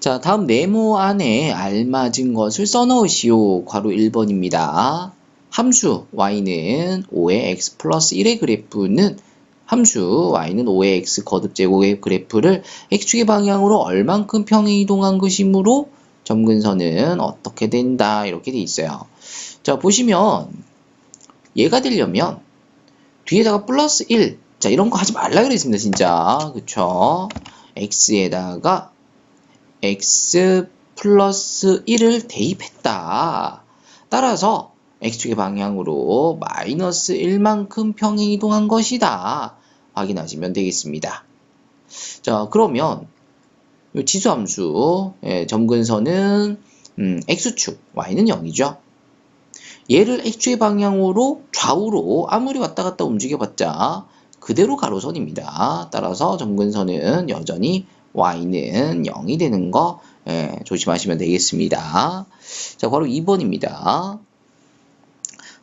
자, 다음 네모 안에 알맞은 것을 써넣으시오. 괄호 1번입니다. 함수 y는 5의 x 플러스 1의 그래프는 함수 y는 5의 x 거듭 제곱의 그래프를 x축의 방향으로 얼만큼 평행 이동한 것이므로 점근선은 어떻게 된다 이렇게 돼 있어요. 자 보시면 얘가 되려면 뒤에다가 플러스 1. 자, 이런 거 하지 말라 그랬습니다, 진짜. 그쵸? x에다가 x 플러스 1을 대입했다. 따라서 x축의 방향으로 마이너스 1만큼 평행 이동한 것이다. 확인하시면 되겠습니다. 자, 그러면 이 지수함수 예, 점근선은 음, x축, y는 0이죠. 얘를 x축의 방향으로 좌우로 아무리 왔다 갔다 움직여봤자 그대로 가로선입니다. 따라서 점근선은 여전히 y는 0이 되는 거 예, 조심하시면 되겠습니다. 자, 바로 2번입니다.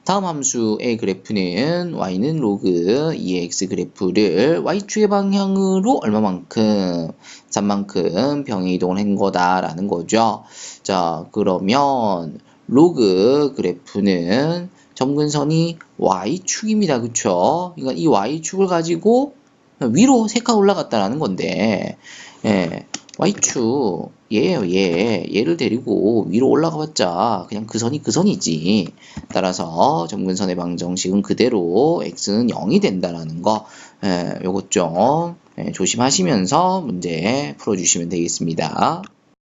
다음 함수의 그래프는 y는 로그 2x 그래프를 y축의 방향으로 얼마만큼 3만큼 병의 이동을 한 거다라는 거죠. 자, 그러면 로그 그래프는 점근선이 y축입니다. 그쵸? 그러니까 이 y축을 가지고 위로 세칸 올라갔다라는 건데 예, y축 얘예요 얘 얘를 데리고 위로 올라가 봤자 그냥 그 선이 그 선이지 따라서 점근선의 방정식은 그대로 x는 0이 된다라는 거 예, 요것 좀 예, 조심하시면서 문제 풀어주시면 되겠습니다.